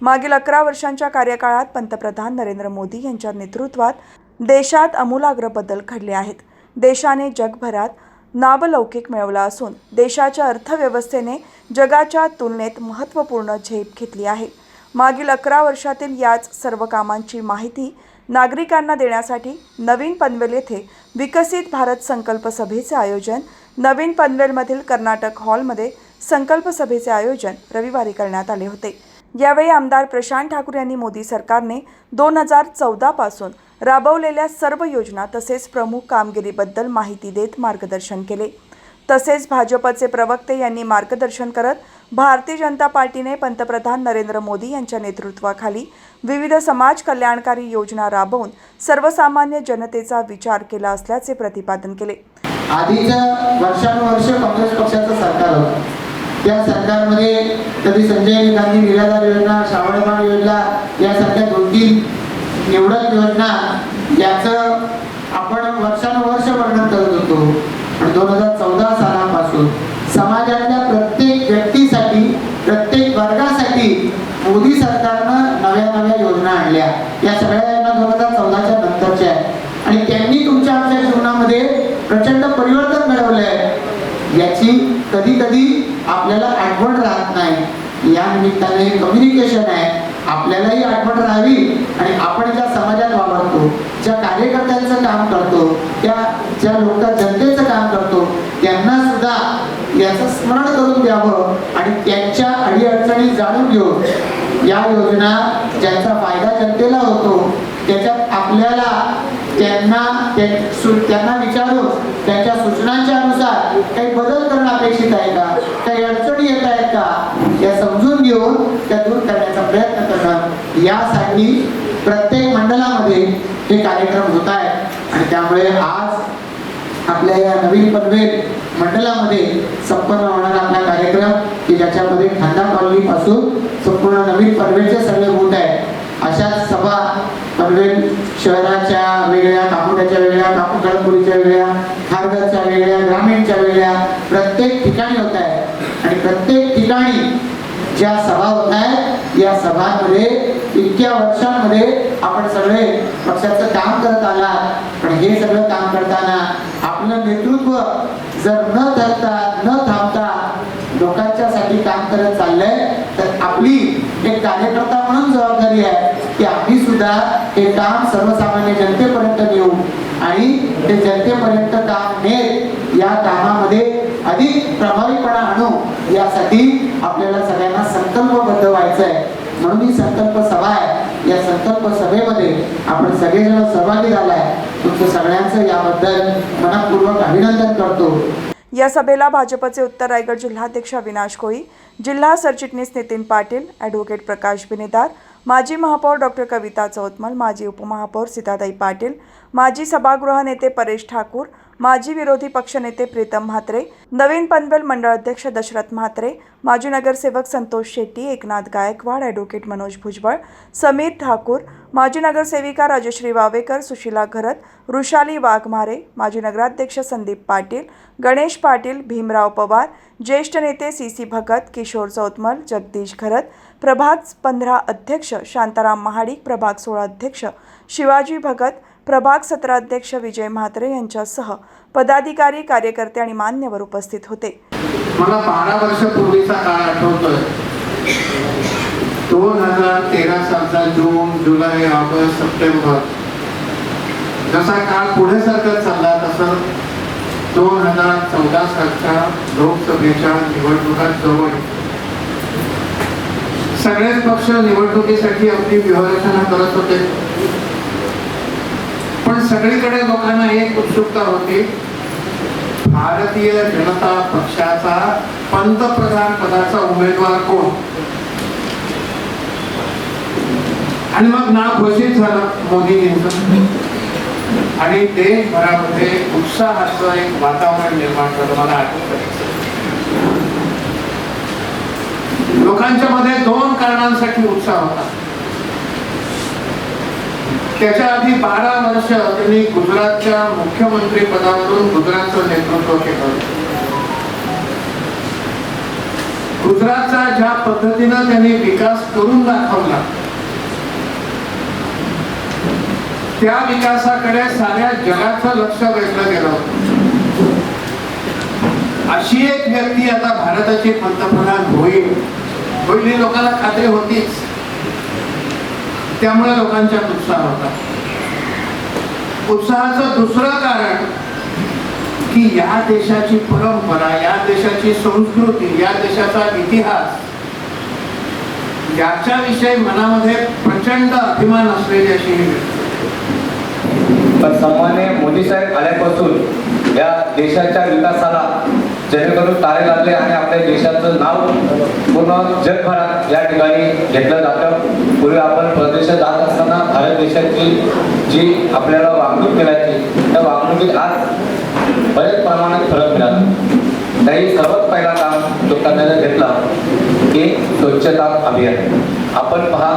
मागील अकरा वर्षांच्या कार्यकाळात पंतप्रधान नरेंद्र मोदी यांच्या नेतृत्वात देशात आमूलाग्र बदल घडले आहेत. देशाने जगभरात नावलौकिक मिळवला असून देशाच्या अर्थव्यवस्थेने जगाच्या तुलनेत महत्त्वपूर्ण झेप घेतली आहे. मागील अकरा वर्षातील याच सर्व कामांची माहिती नागरिकांना देण्यासाठी नवीन पनवेल येथे विकसित भारत संकल्प सभेचे आयोजन नवीन पनवेलमधील कर्नाटक हॉलमध्ये संकल्प सभेचे आयोजन रविवारी करण्यात आले होते. यावेळी आमदार प्रशांत ठाकूर यांनी मोदी सरकारने दोन हजार चौदापासून राबवलेल्या सर्व योजना तसेच प्रमुख कामगिरीबद्दल माहिती देत मार्गदर्शन केले. तसेच भाजपचे प्रवक्ते यांनी मार्गदर्शन करत भारतीय जनता पार्टीने पंतप्रधान नरेंद्र मोदी यांच्या नेतृत्वाखाली विविध समाज कल्याणकारी योजना राबवून सर्वसामान्य जनतेचा विचार केला असल्याचे प्रतिपादन केले. आधीच्या वर्षानुवर्ष काँग्रेस पक्षाचं सरकार होतं त्या सरकारमध्ये कधी संजय गांधी निराधार योजना श्रावणबाळ योजना यासारख्या दोन तीन निवडक योजना याचं आपण वर्षानुवर्ष वर्णन करत होतो. आणि दोन हजार चौदा सालापासून समाजातल्या प्रत्येक व्यक्तीसाठी प्रत्येक वर्गासाठी मोदी सरकारनं नव्या नव्या योजना आणल्या. या सगळ्या योजना दोन हजार चौदाच्या नंतरच्या आहेत. आणि त्यांनी तुमच्या आमच्या जीवनामध्ये प्रचंड परिवर्तन घडवलंय. याची कधी कधी आपल्याला आठवण राहत नाही. या निमित्ताने कम्युनिकेशन आहे. आपल्यालाही आठवण राहावी आणि आपण ज्या समाजात वावरतो ज्या कार्यकर्त्यांचं काम करतो त्या ज्या लोक जनतेचं काम करतो त्यांना सुद्धा याचं स्मरण करून द्यावं आणि त्यांच्या अडीअडचणी जाणून घेऊन या योजना ज्यांचा फायदा जनतेला होतो त्याच्यात आपल्याला त्यांना त्यांना विचारून काही बदल करणं अपेक्षित आहे का? काही अडचणी येत आहेत का? या समजून घेऊन त्या दूर करण्याचा प्रयत्न करणं यासाठी प्रत्येक मंडळामध्ये हे कार्यक्रम होत आहेत. आणि त्यामुळे आज आपल्या या नवीन पनवेल मंडळामध्ये संपन्न होणारा आपला कार्यक्रम की ज्याच्यामध्ये खांदा कॉलनीपासून संपूर्ण नवीन पनवेलचे सगळे होत आहेत. अशा सभा पनवेल शहराच्या वेगळ्या कापुड्याच्या वेगळ्या काकुकडपुरीच्या वेगळ्या भारताच्या वेगळ्या ग्रामीणच्या वेगळ्या प्रत्येक ठिकाणी होत आहेत आणि प्रत्येक ठिकाणी ज्या सभा होत आहेत या सभांमध्ये इतक्या वर्षांमध्ये आपण सगळे पक्षाचं काम करत आलात. पण हे सगळं काम करताना आपलं नेतृत्व जर न धरता न थांबता लोकांच्यासाठी काम करत चाललंय तर आपली एक कार्यकर्ता म्हणून जबाबदारी आहे. सुद्धा हे काम सर्वसामान्य जनतेपर्यंत नेऊ आणि ते जनतेपर्यंत काम नेत या कामामध्ये अधिक प्रभावीपणा आणू यासाठी आपल्याला सगळ्यांना संकल्पबद्ध व्हायचं आहे म्हणून ही संकल्प सभा आहे. या संकल्प सभेमध्ये आपण सगळेजण सहभागी झालाय. तुमचं सगळ्यांचं याबद्दल मनपूर्वक अभिनंदन करतो. या सभेला भाजपचे उत्तर रायगड जिल्हाध्यक्ष अविनाश कोळी जिल्हा सरचिटणीस नितीन पाटील ॲडव्होकेट प्रकाश बिनेदार माजी महापौर डॉक्टर कविता चौतमल माजी उपमहापौर सीताताई पाटील माजी सभागृह नेते परेश ठाकूर माजी विरोधी पक्षनेते प्रीतम म्हात्रे नवीन पनवेल मंडळ अध्यक्ष दशरथ म्हात्रे माजी नगरसेवक संतोष शेट्टी एकनाथ गायकवाड ॲडव्होकेट मनोज भुजबळ समीर ठाकूर माजी नगरसेविका राजश्री वावेकर सुशीला घरत वृषाली वाघमारे माजी नगराध्यक्ष संदीप पाटील गणेश पाटील भीमराव पवार ज्येष्ठ नेते सी सी भगत किशोर चौतमल जगदीश घरत प्रभाग पंधरा अध्यक्ष शांताराम महाडिक प्रभाग सोळा अध्यक्ष शिवाजी भगत प्रभाग सत्राध्यक्ष विजय म्हात्रे यांच्यासह पदाधिकारी कार्यकर्ते आणि मान्यवर उपस्थित होते. मला बारा वर्षपूर्वीचा काळ आठवतोय. दोन हजार तेरा सालचा जून जुलै ऑगस्ट सप्टेंबर. जसा काळ पुढे सरकत चालला तसं दोन हजार चौदा सालच्या लोकसभेच्या निवडणुका जवळ सगळेच पक्ष निवडणुकीसाठी आपली व्यूहरचना करत होते. पण सगळीकडे लोकांना एक उत्सुकता होती. भारतीय जनता पक्षाचा पंतप्रधान पदाचा उमेदवार कोण? आणि मग नाव घोषित झालं मोदींचं. आणि देशभरामध्ये उत्साहाचं एक वातावरण निर्माण झालं मला आठवत लोकांच्या मध्ये दोन कारणांसाठी उत्साह होता. त्याच्या आधी बारा वर्ष त्यांनी गुजरातच्या मुख्यमंत्री पदावरून गुजरातचं नेतृत्व केलं. गुजरातचा ज्या पद्धतीनं त्यांनी विकास करून दाखवला त्या विकासाकडे साऱ्या जगाचं लक्ष वेधलं गेलं होतं. अशी एक व्यक्ती आता भारताची पंतप्रधान होईल. पहिली लोकांना खात्री होतीच. त्यामुळे लोकांच्यात उत्साह होता उत्साहाचं दुसरं कारण की या देशाची परंपरा या देशाची संस्कृती या देशाचा इतिहास याच्याविषयी मनामध्ये प्रचंड अभिमान असलेली अशी ही व्यक्ती. पण सन्मान्य मोदी साहेब आल्यापासून या देशाच्या विकासाला जेणेकरून तारे लागले आणि आपल्या देशाचं नाव पूर्ण जगभरात या ठिकाणी घेतलं जातं. पूर्वी आपण परदेशात जात असताना भारत देशाची जी आपल्याला वागणूक मिळायची त्या वागणुकीत आज बरेच प्रमाणात फरक मिळाला. त्याही सर्वात पहिला काम तो करण्याचा घेतला की स्वच्छता अभियान आपण पहा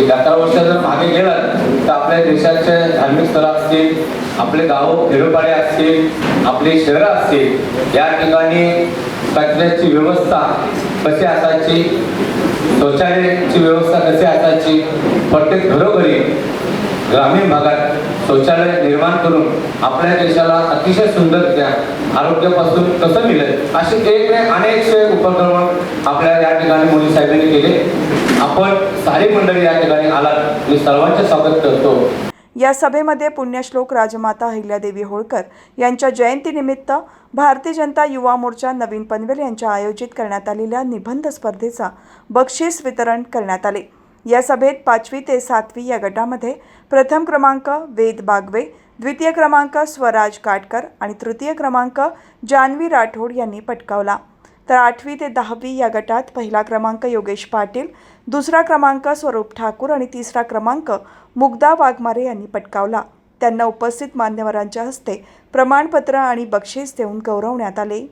एक अकरा वर्ष जर मागे गेलात तर आपल्या देशाचे धार्मिक स्थळं असतील आपले गाव खेडोपाडे असतील आपली शहरं असतील या ठिकाणी कचऱ्याची व्यवस्था कशी असायची? शौचालयाची व्यवस्था कशी असायची? प्रत्येक घरोघरी ग्रामीण भागात शौचालय निर्माण करून आपल्या देशाला अतिशय सुंदररित्या आरोग्यापासून कसं मिळेल असे एक नाही अनेकशे उपक्रम आपल्या या ठिकाणी मोदी साहेबांनी केले. आपण सारी मंडळी या ठिकाणी आलात. मी सर्वांचे स्वागत करतो. या सभेमध्ये पुण्यश्लोक राजमाता अहिल्यादेवी होळकर यांच्या जयंतीनिमित्त भारतीय जनता युवा मोर्चा नवीन पनवेल यांच्या आयोजित करण्यात आलेल्या निबंध स्पर्धेचा बक्षीस वितरण करण्यात आले. या सभेत पाचवी ते सातवी या गटामध्ये प्रथम क्रमांक वेद बागवे द्वितीय क्रमांक स्वराज काटकर आणि तृतीय क्रमांक जान्हवी राठोड यांनी पटकावला. तर आठवी ते दहावी या गटात पहिला क्रमांक योगेश पाटील दुसरा क्रमांक स्वरूप ठाकूर आणि तिसरा क्रमांक मुग्धा वाघमारे यांनी पटकावला. त्यांना उपस्थित मान्यवरांच्या हस्ते प्रमाणपत्र आणि बक्षीस देऊन गौरवण्यात आले.